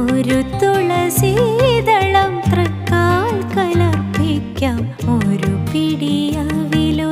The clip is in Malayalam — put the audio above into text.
ഒരു തുളസീതളം തൃക്കാൽ കലർപ്പിക്കാം. ഒരു പിടിയവിലോ